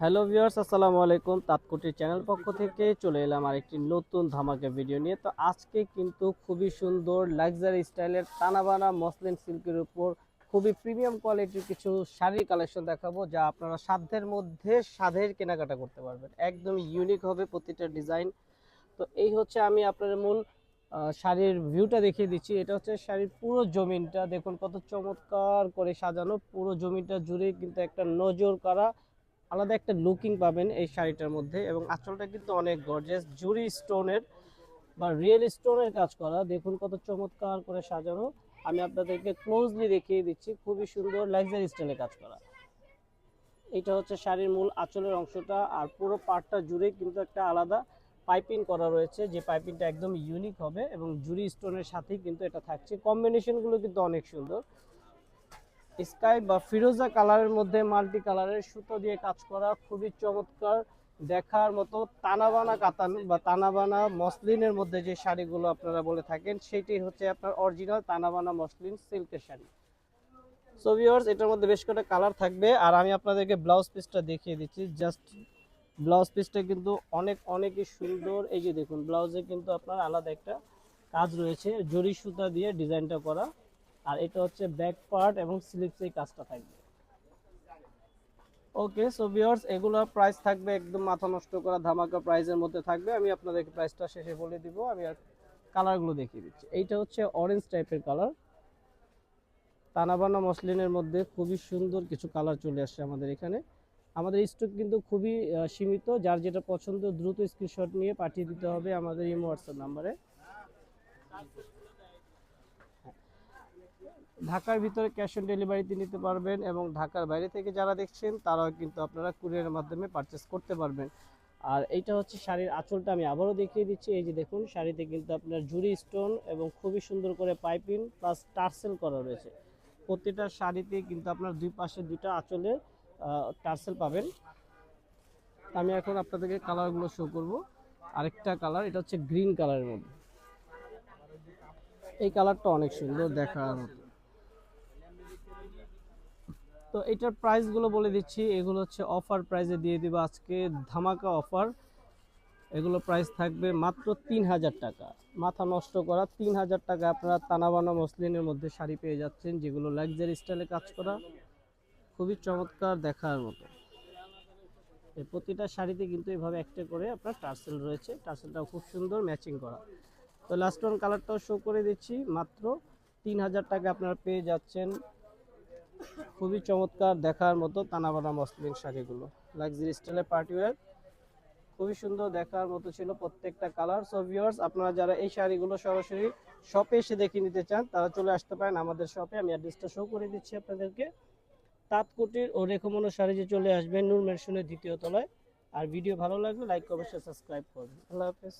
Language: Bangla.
হ্যালো ভিউয়ার্স, আসসালামু আলাইকুম। তাৎকুটির চ্যানেল পক্ষ থেকে চলে এলাম আরেকটি নতুন ধামাকা ভিডিও নিয়ে। তো আজকে কিন্তু খুবই সুন্দর লাক্সারি স্টাইলের টানাবানা মসলিন সিল্কের উপর খুবই প্রিমিয়াম কোয়ালিটির কিছু শাড়ির কালেকশন দেখাবো, যা আপনারা সাধ্যের মধ্যে সাধের কেনাকাটা করতে পারবেন। একদম ইউনিক হবে প্রতিটা ডিজাইন তো এই হচ্ছে আমি আপনার মূল শাড়ির ভিউটা দেখিয়ে দিচ্ছি। এটা হচ্ছে শাড়ির পুরো জমিনটা। দেখুন কত চমৎকার করে সাজানো। পুরো জমিটা জুড়ে কিন্তু একটা নজর করা আলাদা একটা লুকিং পাবেন এই শাড়িটার মধ্যে এবং আঁচলটা কিন্তু অনেক গর্জিয়াস জুরি স্টোনের বা রিয়েল স্টোনের কাজ করা। দেখুন কত চমৎকার করে সাজানো। আমি আপনাদেরকে ক্লোজলি দেখিয়ে দিচ্ছি, খুবই সুন্দর লাক্সারি স্টাইলে কাজ করা। এটা হচ্ছে শাড়ির মূল আঁচলের অংশটা আর পুরো পার্টটা জুড়ে কিন্তু একটা আলাদা পাইপিং করা রয়েছে, যে পাইপিংটা একদম ইউনিক হবে এবং জুরি স্টোনের সাথেই কিন্তু এটা থাকছে। কম্বিনেশনগুলো কিন্তু অনেক সুন্দর। স্কাই বা ফিরোজা কালারের মধ্যে মাল্টি কালারের সুতো দিয়ে কাজ করা, খুবই চমৎকার দেখার মতো তানাবানা কাতান বা তানাবানা মসলিনের মধ্যে যে শাড়িগুলো আপনারা বলে থাকেন, সেটি হচ্ছে আপনার অরিজিনাল তানাবানা মসলিন সিল্কের শাড়ি। সো ভিউয়ার্স এটার মধ্যে বেশ কটা কালার থাকবে, আর আমি আপনাদেরকে ব্লাউজ পিসটা দেখিয়ে দিচ্ছি। জাস্ট ব্লাউজ পিসটা কিন্তু অনেক, অনেকই সুন্দর। এই যে দেখুন ব্লাউজে কিন্তু আপনার আলাদা একটা কাজ রয়েছে জরি সুতা দিয়ে ডিজাইনটা করা। আর এটা হচ্ছে ব্যাক পার্ট এবং স্লিপস এই কাজটা থাকবে। ওকে সো ভিউয়ার্স এগুলোর প্রাইস থাকবে একদম মাথা নষ্ট করা ধামাকা প্রাইসের মধ্যে থাকবে। আমি আপনাদেরকে প্রাইসটা শেষে বলে দিব, আমি আর কালারগুলো দেখিয়ে দিচ্ছি। এইটা হচ্ছে অরেঞ্জ টাইপের কালার তানাবানা মসলিনের মধ্যে খুবই সুন্দর কিছু কালার চলে আসছে আমাদের এখানে। আমাদের স্টক কিন্তু খুবই সীমিত। যার যেটা পছন্দ, দ্রুত স্ক্রিনশট নিয়ে পাঠিয়ে দিতে হবে আমাদের ইমো হোয়াটসঅ্যাপ নাম্বারে ঢাকার ভিতরে ক্যাশ অন ডেলিভারিতে নিতে পারবেন এবং ঢাকার বাইরে থেকে যারা দেখছেন, তারাও কিন্তু আপনারা কুরিয়ারের মাধ্যমে পারচেস করতে পারবেন। আর এইটা হচ্ছে শাড়ির আঁচলটা, আমি আবারও দেখিয়ে দিচ্ছি। এই যে দেখুন, শাড়িতে কিন্তু আপনার জুরি স্টোন এবং খুবই সুন্দর করে পাইপিং প্লাস টার্সেল করা রয়েছে। প্রতিটা শাড়িতে কিন্তু আপনার দুই পাশে দুইটা আঁচলে টার্সেল পাবেন। আমি এখন আপনাদেরকে কালারগুলো শো করব। আরেকটা কালার এটা হচ্ছে গ্রিন কালারের মধ্যে। এই কালারটা অনেক সুন্দর দেখার তো এটার প্রাইসগুলো বলে দিচ্ছি। এগুলো হচ্ছে অফার প্রাইসে দিয়ে দিব আজকে। ধামাকা অফার। এগুলো প্রাইস থাকবে মাত্র তিন হাজার টাকা। মাথা নষ্ট করা তিন হাজার টাকা আপনারা তানাবানা মসলিনের মধ্যে শাড়ি পেয়ে যাচ্ছেন, যেগুলো লাক্সারি স্টাইলে কাজ করা। খুবই চমৎকার দেখার মতো। প্রতিটা শাড়িতে কিন্তু এভাবে একটা করে আপনার টার্সেল রয়েছে। টার্সেলটাও খুব সুন্দর ম্যাচিং করা। তো লাস্ট ওয়ান কালারটাও শো করে দিচ্ছি। মাত্র তিন হাজার টাকা আপনারা পেয়ে যাচ্ছেন। খুবই চমৎকার দেখার মতো তানাবানা মসলিন শাড়িগুলো। লাক্সারি স্টাইলের পার্টিওয়ার খুবই সুন্দর দেখার মতো ছিল প্রত্যেকটা কালার সো ভিউয়ার্স আপনারা যারা এই শাড়িগুলো সরাসরি শপে এসে দেখে নিতে চান, তারা চলে আসতে পারেন আমাদের শপে আমি অ্যাড্রেসটা শো করে দিচ্ছি আপনাদেরকে। তাঁতকুটির ও রেখমনো শাড়ি যে চলে আসবেন নূর মেনশনের দ্বিতীয় তলায়। আর ভিডিও ভালো লাগলে লাইক অবশ্যই সাবস্ক্রাইব করবেন। আল্লাহ হাফেজ।